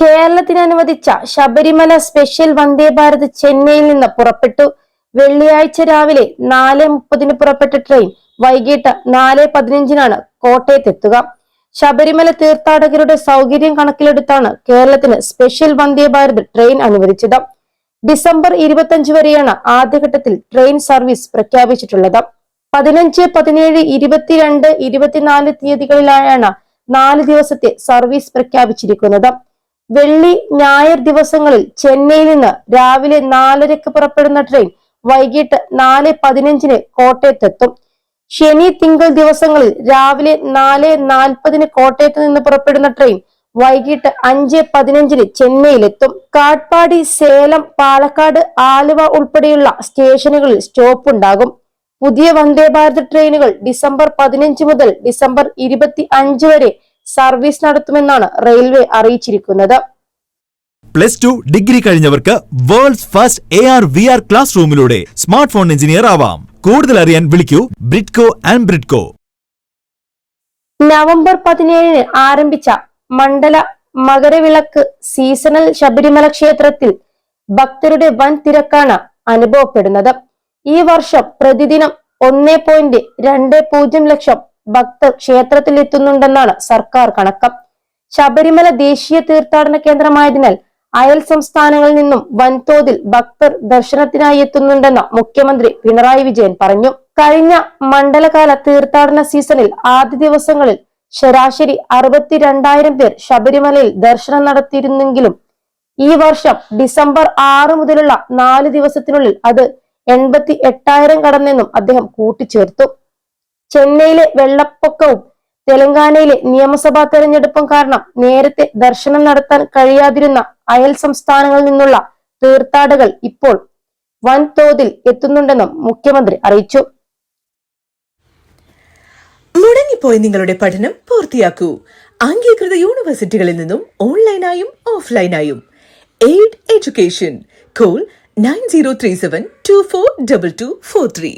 കേരളത്തിന് അനുവദിച്ച ശബരിമല സ്പെഷ്യൽ വന്ദേ ഭാരത് ചെന്നൈയിൽ നിന്ന് പുറപ്പെട്ടു. വെള്ളിയാഴ്ച രാവിലെ നാല് മുപ്പതിന് പുറപ്പെട്ട ട്രെയിൻ വൈകിട്ട് നാല് പതിനഞ്ചിനാണ് കോട്ടയത്തെത്തുക. ശബരിമല തീർത്ഥാടകരുടെ സൗകര്യം കണക്കിലെടുത്താണ് കേരളത്തിന് സ്പെഷ്യൽ വന്ദേ ഭാരത് ട്രെയിൻ അനുവദിച്ചത്. ഡിസംബർ ഇരുപത്തിയഞ്ച് വരെയാണ് ആദ്യഘട്ടത്തിൽ ട്രെയിൻ സർവീസ് പ്രഖ്യാപിച്ചിട്ടുള്ളത്. പതിനഞ്ച് പതിനേഴ് ഇരുപത്തിരണ്ട് ഇരുപത്തിനാല് തീയതികളിലായാണ് നാല് ദിവസത്തെ സർവീസ് പ്രഖ്യാപിച്ചിരിക്കുന്നത്. വെള്ളി ഞായർ ദിവസങ്ങളിൽ ചെന്നൈയിൽ നിന്ന് രാവിലെ നാലരക്ക് പുറപ്പെടുന്ന ട്രെയിൻ വൈകിട്ട് നാല് പതിനഞ്ചിന് കോട്ടയത്തെത്തും. ശനി തിങ്കൾ ദിവസങ്ങളിൽ രാവിലെ നാല് നാൽപ്പതിന് കോട്ടയത്ത് നിന്ന് പുറപ്പെടുന്ന ട്രെയിൻ വൈകിട്ട് അഞ്ച് പതിനഞ്ചിന് ചെന്നൈയിലെത്തും. കാട്ട്പാടി സേലം പാലക്കാട് ആലുവ ഉൾപ്പെടെയുള്ള സ്റ്റേഷനുകളിൽ സ്റ്റോപ്പ് ഉണ്ടാകും പുതിയ വന്ദേ ഭാരത് ട്രെയിനുകൾ ഡിസംബർ പതിനഞ്ച് മുതൽ ഡിസംബർ ഇരുപത്തി അഞ്ച് വരെ സർവീസ് നടത്തുമെന്നാണ് റെയിൽവേ അറിയിച്ചിരിക്കുന്നത്. Plus two degree കഴിഞ്ഞവർക്ക് world's first A R V R class റൂമിലൂടെ smart phone engineer ആവാം. കൂടുതൽ അറിയാൻ വിളിക്കൂ ബ്രിഡ്കോ ആൻഡ് ബ്രിഡ്കോ. നവംബർ പതിനേഴിന് ആരംഭിച്ച മണ്ഡല മകരവിളക്ക് സീസണൽ ശബരിമല ക്ഷേത്രത്തിൽ ഭക്തരുടെ വൻ തിരക്കാണ് അനുഭവപ്പെടുന്നത്. ഈ വർഷം പ്രതിദിനം ഒന്നേ പോയിന്റ് രണ്ട് പൂജ്യം ലക്ഷം ഭക്തർ ക്ഷേത്രത്തിൽ എത്തുന്നുണ്ടെന്നാണ് സർക്കാർ കണക്കം. ശബരിമല ദേശീയ തീർത്ഥാടന കേന്ദ്രമായതിനാൽ അയൽ സംസ്ഥാനങ്ങളിൽ നിന്നും വൻതോതിൽ ഭക്തർ ദർശനത്തിനായി എത്തുന്നുണ്ടെന്ന് മുഖ്യമന്ത്രി പിണറായി വിജയൻ പറഞ്ഞു. കഴിഞ്ഞ മണ്ഡലകാല തീർത്ഥാടന സീസണിൽ ആദ്യ ദിവസങ്ങളിൽ ശരാശരി അറുപത്തിരണ്ടായിരം പേർ ശബരിമലയിൽ ദർശനം നടത്തിയിരുന്നെങ്കിലും ഈ വർഷം ഡിസംബർ ആറ് മുതലുള്ള നാല് ദിവസത്തിനുള്ളിൽ അത് എൺപത്തി എട്ടായിരം കടന്നെന്നും അദ്ദേഹം കൂട്ടിച്ചേർത്തു. ചെന്നൈയിലെ വെള്ളപ്പൊക്കവും തെലങ്കാനയിലെ നിയമസഭാ തെരഞ്ഞെടുപ്പും കാരണം നേരത്തെ ദർശനം നടത്താൻ കഴിയാതിരുന്ന അയൽ സംസ്ഥാനങ്ങളിൽ നിന്നുള്ള തീർത്ഥാടകൾ ഇപ്പോൾ വൻതോതിൽ എത്തുന്നുണ്ടെന്നും മുഖ്യമന്ത്രി അറിയിച്ചു. മുടങ്ങിപ്പോയ നിങ്ങളുടെ പഠനം പൂർത്തിയാക്കൂ. അംഗീകൃത യൂണിവേഴ്സിറ്റികളിൽ നിന്നും ഓൺലൈനായും ഓഫ്ലൈനായും. Aid education. Call nine zero three seven two four double two four three.